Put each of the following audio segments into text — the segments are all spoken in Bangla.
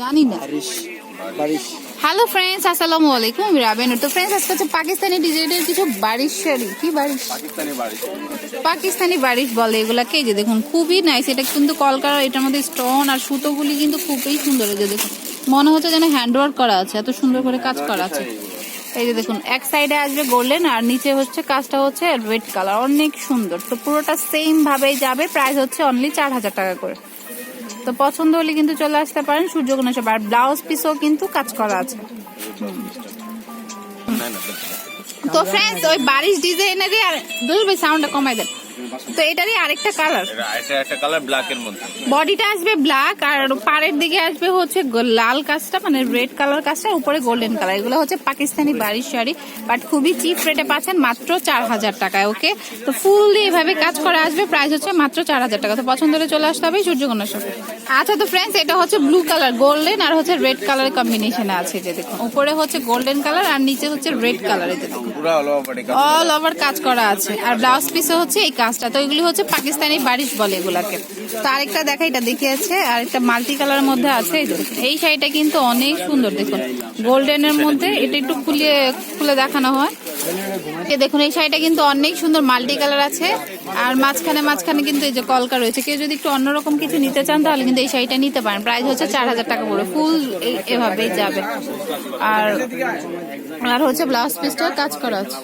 জানি না। হ্যালো ফ্রেন্ডস আসসালামু আলাইকুম। আমি রাবেনু তো ফ্রেন্ডস আজকে হচ্ছে পাকিস্তানি ডিজাইনের কিছু বারিশ শাড়ি। কি বারিশ? পাকিস্তানি বারিশ। বলে এগুলাকে। যে দেখুন খুবই নাইস এটা কিন্তু কলকার এটার মধ্যে স্টোন আর সুতোগুলি কিন্তু খুবই সুন্দর। এই যে দেখুন মনে হচ্ছে যেন হ্যান্ডওয়ার্ক করা আছে। এত সুন্দর করে কাজ করা আছে। এই যে দেখুন এক সাইডে আসবে গোল্ডেন আর নিচে হচ্ছে কাজটা হচ্ছে রেড কালার অনেক সুন্দর। তো পুরোটা সেম ভাবেই যাবে। প্রাইস হচ্ছে অনলি চার হাজার টাকা করে। তো পছন্দ হলে কিন্তু চলে আসতে পারেন সূর্য গণেশ আর ব্লাউজ পিসও কিন্তু কাজ করা আছে। তো ফ্রেন্ডস ওই বারিশ ডিজাইনেরই আর দুল ভাই সাউন্ডটা কমাই দেন। তো এটারই আরেকটা কালার এটা একটা কালার ব্ল্যাক এর মধ্যে। বডিটা আসবে ব্ল্যাক আর পাড়ের দিকে আসবে হচ্ছে লাল কাজটা মানে রেড কালার কাজটা উপরে গোল্ডেন কালার এগুলো হচ্ছে পাকিস্তানি বাড়ির শাড়ি বাট খুবই চিপ রেটে পাচ্ছেন মাত্র চার হাজার টাকায় ওকে তো ফুললি এভাবে কাজ করে আসবে প্রাইস হচ্ছে মাত্র চার হাজার টাকা। তো পছন্দ হলে চলে আসতে হবে সূর্যকন্যার সাথে আচ্ছা তো ফ্রেন্ডস এটা হচ্ছে ব্লু কালার গোল্ডেন আর হচ্ছে রেড কালার কম্বিনেশনে আছে যে দেখুন। উপরে হচ্ছে গোল্ডেন কালার আর নিচে হচ্ছে রেড কালার এই দেখুন। অল ওভার কাজ করা। আছে। আর ব্লাউজ পিসে হচ্ছে এই কাজটা তো এগুলি হচ্ছে পাকিস্তানি বারিশ বলে এগুলাকে। তো আরেকটা দেখা, এটা দেখিয়েছে আর একটা মাল্টি কালারের মধ্যে আছে, এই শাড়িটা কিন্তু অনেক সুন্দর, দেখুন। গোল্ডেনের মধ্যে এটা একটু খুলে খুলে দেখানো হয়। দেখুন, এই শাড়িটা কিন্তু অনেক সুন্দর মাল্টি কালার আছে। আর মাঝখানে মাঝখানে কিন্তু এই যে কলকা রয়েছে। কেউ যদি একটু অন্যরকম কিছু নিতে চান, তাহলে কিন্তু এই শাড়িটা নিতে পারেন। প্রাইস হচ্ছে চার হাজার টাকা করে। ফুল এভাবেই যাবে। আর আর হচ্ছে ব্লাউজ পিসটাও কাজ করা আছে।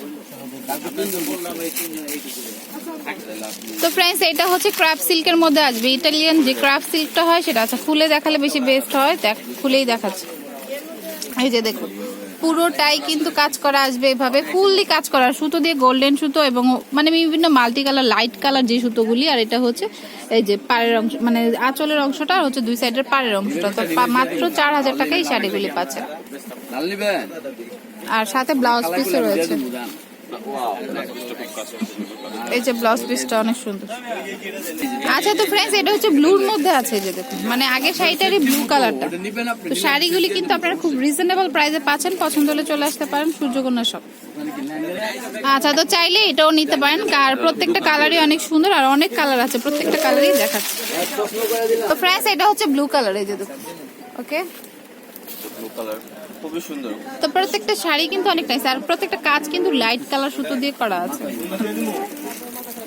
তো ফ্রেন্ডস এটা হচ্ছে ক্রাফট সিল্কের মধ্যে আসবে। ইটালিয়ান যে ক্রাফট সিল্কটা হয় সেটা আচ্ছা খুলে দেখালে বেশি বেস্ট হয়। দেখ খুলেই দেখাচ্ছে। এই যে দেখুন পুরোটাই কিন্তু কাজ করা আসবে এভাবে। ফুললি কাজ করা সুতো দিয়ে গোল্ডেন সুতো এবং মানে বিভিন্ন মাল্টি কালার লাইট কালার যে সুতোগুলি আর এটা হচ্ছে এই যে পাড়ের অংশ মানে আঁচলের অংশটা আর হচ্ছে দুই সাইডের পাড়ের অংশটা। তো মাত্র চার হাজার টাকায় এই শাড়িগুলি পাচ্ছে। আর সাথে ব্লাউজ পিসও রয়েছে। এই যে ব্লাউজ পিসটা অনেক সুন্দর। আচ্ছা তো ফ্রেন্ডস এটা হচ্ছে ব্লুর মধ্যে আছে যে দেখুন। মানে আগের শাড়িটারই ব্লু কালারটা তো শাড়িগুলি কিন্তু আপনারা খুব রিজনেবল প্রাইসে পাচ্ছেন, পছন্দ হলে চলে আসতে পারেন, সূর্যকন্যা সব আচ্ছা তো চাইলে এটাও নিতে পারেন আর প্রত্যেকটা কালারই অনেক সুন্দর আর অনেক কালার আছে, প্রত্যেকটা কালারই দেখাচ্ছে। তো ফ্রেন্ডস এটা হচ্ছে ব্লু কালার এই যে দেখুন। ওকে ব্লু কালার খুবই সুন্দর। তো প্রত্যেকটা শাড়ি কিন্তু অনেক নাইস আর প্রত্যেকটা কাজ কিন্তু লাইট কালার সুতো দিয়ে করা আছে।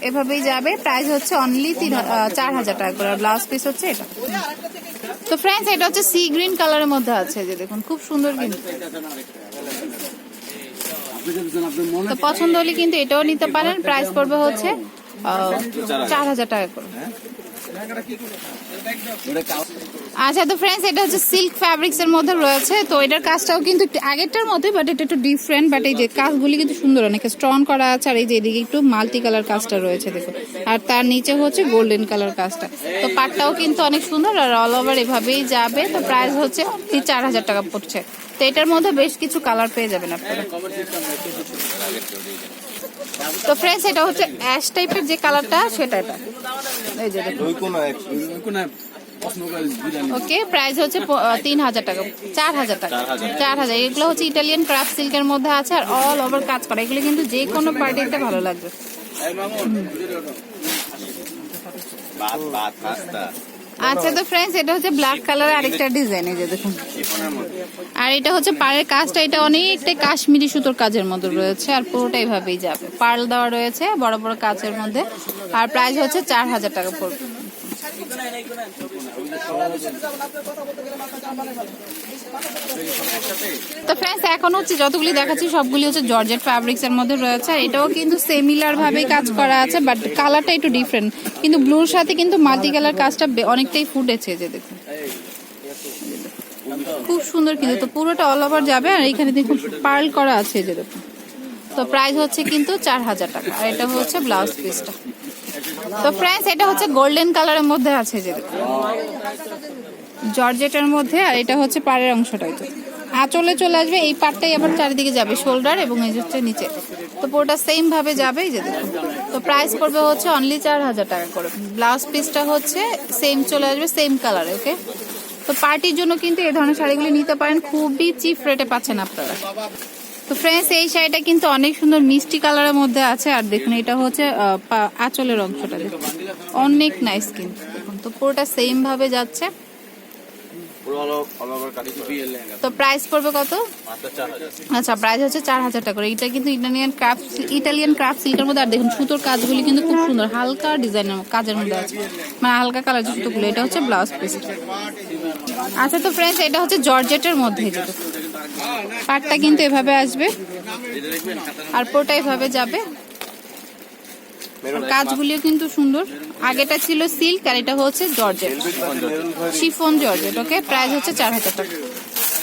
এভাবেই যাবে প্রাইস হচ্ছে অনলি তিন হা- চার হাজার টাকা করে ব্লাউজ পিস হচ্ছে এটা। তো ফ্রেন্ডস এটা হচ্ছে সি গ্রিন কালারের মধ্যে আছে যে দেখুন খুব সুন্দর কিন্তু। তো পছন্দ হলে কিন্তু এটাও নিতে পারেন প্রাইস পড়বে হচ্ছে চার হাজার টাকা করে। আচ্ছা তো ফ্রেন্ডস এটা হচ্ছে সিল্ক ফ্যাব্রিক্স এর মধ্যে রয়েছে। তো এটার কাজটাও কিন্তু আগেরটার মতোই বাট এটা একটু ডিফারেন্ট বাট এই যে কাজগুলি কিন্তু সুন্দর অনেক স্ট্রং করা আছে। আর এই যে এদিকে একটু মাল্টি কালার কাজটা রয়েছে দেখুন। আর তার নিচে হচ্ছে গোল্ডেন কালার কাজটা। তো পাটটাও কিন্তু অনেক সুন্দর আর অল ওভার এভাবেই যাবে। তো প্রাইস হচ্ছে চার হাজার টাকা পড়ছে। তো এটার মধ্যে বেশ কিছু কালার পেয়ে যাবেন আপনারা। তো ফ্রেন্ডস এটা হচ্ছে অ্যাশ টাইপের যে কালারটা সেটা এটা। এই যে দেখুন। ওই কোন ওকে প্রাইস হচ্ছে তিন হাজার টাকা। চার হাজার টাকা। চার হাজার। এগুলো হচ্ছে ইটালিয়ান ক্রাফট সিল্কের মধ্যে আছে আর অল ওভার কাজ করা। এগুলো কিন্তু যে কোনো পার্টিতে ভালো লাগবে। আচ্ছা তো ফ্রেন্ডস এটা হচ্ছে ব্ল্যাক কালার আরেকটা ডিজাইন এই যে দেখুন। আর এটা হচ্ছে পাড়ের কাজটা এটা অনেকটা কাশ্মীরি সুতোর কাজের মতো রয়েছে আর পুরোটা এইভাবেই যাবে। পার্ল দেওয়া রয়েছে বড় বড় কাজের মধ্যে। আর প্রাইস হচ্ছে চার হাজার টাকা পড়বে। তো ফ্রেন্ডস এখন হচ্ছে যতগুলি দেখাচ্ছি, সবগুলি হচ্ছে জর্জেট ফ্যাব্রিক্স এর মধ্যে রয়েছে। আর এটাও কিন্তু সিমিলার ভাবেই কাজ করা আছে বাট কালারটা একটু ডিফারেন্ট কিন্তু ব্লুর সাথে কিন্তু মাল্টি কালার কাজটা অনেকটাই ফুটেছে যে দেখুন। খুব সুন্দর কিন্তু, তো পুরোটা অল ওভার যাবে, আর এখানে দেখুন পার্ল করা আছে যে দেখুন। তো প্রাইস হচ্ছে কিন্তু চার হাজার টাকা, আর এটা হচ্ছে ব্লাউজ পিসটা তো ফ্রেন্ডস এটা হচ্ছে গোল্ডেন কালারের মধ্যে আছে যে জর্জেটের মধ্যে, আর এটা হচ্ছে পাড়ের অংশটাই তো আঁচলে চলে আসবে, এই পাটটাই আবার চারিদিকে যাবে শোল্ডার এবং এই হচ্ছে নিচে। তো পুরোটা সেম ভাবে যাবে, এই যে তো প্রাইস পড়বে হচ্ছে অনলি চার হাজার টাকা করে। ব্লাউজ পিসটা হচ্ছে সেম চলে আসবে সেম কালারে ওকে তো পার্টির জন্য কিন্তু এই ধরনের শাড়িগুলি নিতে পারেন। খুবই চিপ রেটে পাচ্ছেন আপনারা। তো ফ্রেন্ডস এই শাড়িটা কিন্তু অনেক সুন্দর মিষ্টি কালারের মধ্যে আছে। আর দেখুন এটা হচ্ছে আঁচলের অংশটা দেখুন। অনেক নাইস কিন্তু দেখুন। তো পুরোটা সেম ভাবে যাচ্ছে। তো প্রাইস পড়বে কত? আচ্ছা প্রাইস হচ্ছে চার হাজার টাকা করে। এটা কিন্তু ইটালিয়ান ক্রাফট ইটালিয়ান ক্রাফট সিল্কের মধ্যে আর দেখুন সুতোর কাজগুলি কিন্তু খুব সুন্দর। হালকা ডিজাইনের কাজের মধ্যে আছে। মানে হালকা কালার সুতোগুলো। এটা হচ্ছে ব্লাউজ পিস আচ্ছা তো ফ্রেন্ডস এটা হচ্ছে জর্জেটের মধ্যে। যেটা পাটটা কিন্তু এভাবে আসবে। আর পোটা এভাবে যাবে। কাজগুলিও কিন্তু সুন্দর। আগেটা ছিল সিল্ক, আর এটা হচ্ছে georgette. Chiffon georgette, okay? Price হচ্ছে চার হাজার টাকা।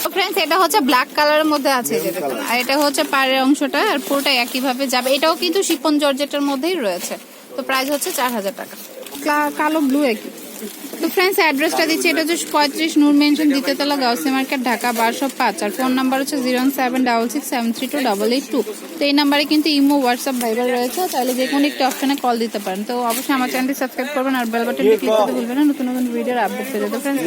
তো ফ্রেন্ডস এটা হচ্ছে ব্ল্যাক কালারের মধ্যে আছে যেটা। আর এটা হচ্ছে পাড়ের অংশটা, আর পুরোটা একইভাবে যাবে। এটাও কিন্তু শিফন জর্জেটের মধ্যেই রয়েছে। তো প্রাইস হচ্ছে চার হাজার টাকা। কালো ব্লু একই। তো ফ্রেন্ডস অ্যাড্রেসটা দিচ্ছি। এটা হচ্ছে পঁয়ত্রিশ নূর মেনশন দ্বিতীয়তলা গাউসি মার্কেট, ঢাকা, বারোশো পাঁচ। আর ফোন নাম্বার হচ্ছে zero seven double six seven three two double eight two. তো এই নাম্বারে কিন্তু ইমো, হোয়াটসঅ্যাপ, ভাইবার রয়েছে। তাহলে যে কোনো একটি অপশনে কল দিতে পারেন। তো অবশ্যই আমার চ্যানেলটি সাবস্ক্রাইব করবেন আর বেল বাটনটি ক্লিক করতে ভুলবেন না। নতুন নতুন ভিডিওর আপডেট পেতে। তো ফ্রেন্ডস